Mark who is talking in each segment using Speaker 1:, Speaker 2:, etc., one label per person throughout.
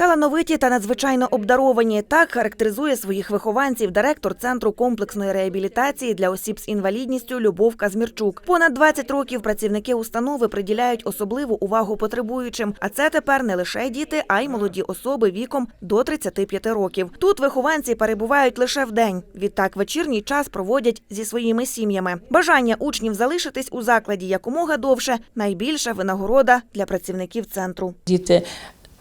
Speaker 1: Талановиті та надзвичайно обдаровані. Так характеризує своїх вихованців директор центру комплексної реабілітації для осіб з інвалідністю Любов Казмірчук. Понад 20 років працівники установи приділяють особливу увагу потребуючим. А це тепер не лише діти, а й молоді особи віком до 35 років. Тут вихованці перебувають лише в день. Відтак вечірній час проводять зі своїми сім'ями. Бажання учнів залишитись у закладі якомога довше найбільша винагорода для працівників центру.
Speaker 2: Діти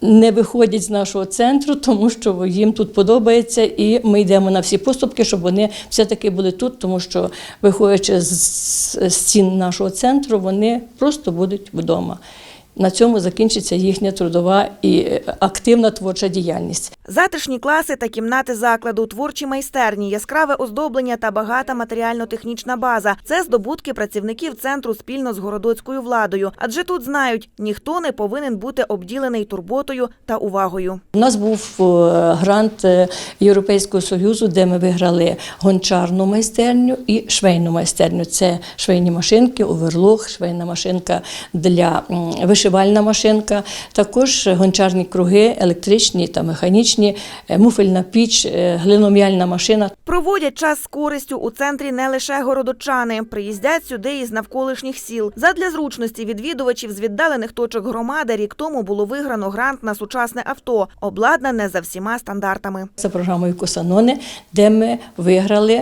Speaker 2: не виходять з нашого центру, тому що їм тут подобається, і ми йдемо на всі поступки, щоб вони все-таки були тут, тому що, виходячи з стін нашого центру, вони просто будуть вдома. На цьому закінчиться їхня трудова і е, активна творча діяльність.
Speaker 1: Затишні класи та кімнати закладу, творчі майстерні, яскраве оздоблення та багата матеріально-технічна база це здобутки працівників центру спільно з городоцькою владою. Адже тут знають, ніхто не повинен бути обділений турботою та увагою.
Speaker 2: У нас був е, грант е, Європейського союзу, де ми виграли гончарну майстерню і швейну майстерню. Це швейні машинки, оверлог, швейна машинка для вишивальна машинка, також гончарні круги, електричні та механічні, е, муфельна піч, е, глином'яльна машина.
Speaker 1: Проводять час з користю у центрі не лише городочани. Приїздять сюди із навколишніх сіл. Задля зручності відвідувачів з віддалених точок громади рік тому було виграно грант на сучасне авто, обладнане за всіма стандартами.
Speaker 2: За програмою Косанони, де ми виграли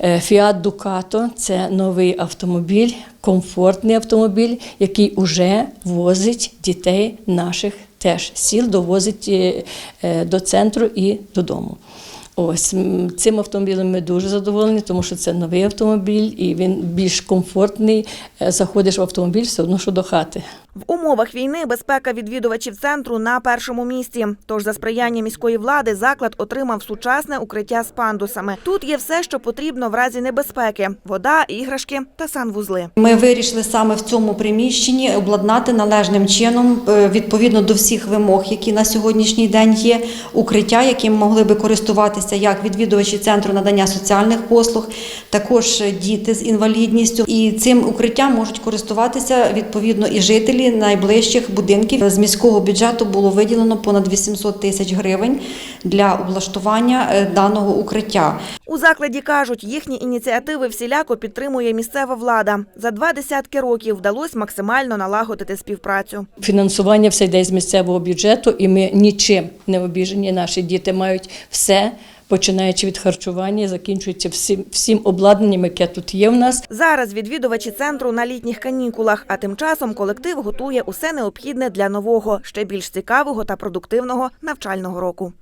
Speaker 2: е, Fiat Ducato. Це новий автомобіль, комфортний автомобіль, який уже возить дітей наших теж сіл, довозить е, е, до центру і додому. Ось цим автомобілем ми дуже задоволені, тому що це новий автомобіль і він більш комфортний. Е, Заходиш в автомобіль все одно, що до хати.
Speaker 1: В умовах війни безпека відвідувачів центру на першому місці. Тож за сприяння міської влади заклад отримав сучасне укриття з пандусами. Тут є все, що потрібно в разі небезпеки: вода, іграшки та санвузли.
Speaker 3: Ми вирішили саме в цьому приміщенні обладнати належним чином, е, відповідно до всіх вимог, які на сьогоднішній день є, укриття, яким могли би користуватися як відвідувачі центру надання соціальних послуг, також діти з інвалідністю. І цим укриттям можуть користуватися відповідно і жителі найближчих будинків. З міського бюджету було виділено понад 800 тисяч гривень для облаштування е, даного укриття.
Speaker 1: У закладі кажуть, їхні ініціативи всіляко підтримує місцева влада. За два десятки років вдалося максимально налагодити співпрацю.
Speaker 2: Фінансування все йде з місцевого бюджету, і ми нічим не обіжені. Наші діти мають все, починаючи від харчування, закінчується всім, всім обладнанням, яке тут є в нас.
Speaker 1: Зараз відвідувачі центру на літніх канікулах, а тим часом колектив готує усе необхідне для нового, ще більш цікавого та продуктивного навчального року.